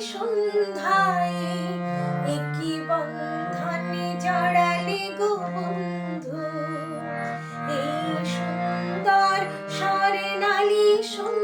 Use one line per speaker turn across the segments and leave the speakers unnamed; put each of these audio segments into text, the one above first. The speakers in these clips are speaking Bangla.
সন্ধ্যায় একই বন্ধনে জড়ালে গো বন্ধু। এই সুন্দর স্বর্ণালী সন্ধ্যায়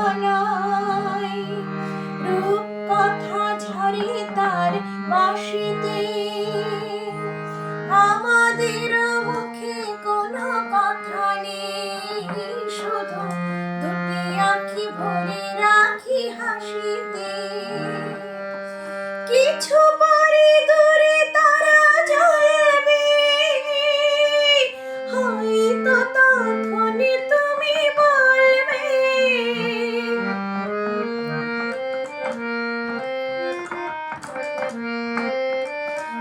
তার বাসিতে। আমাদের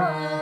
Oh.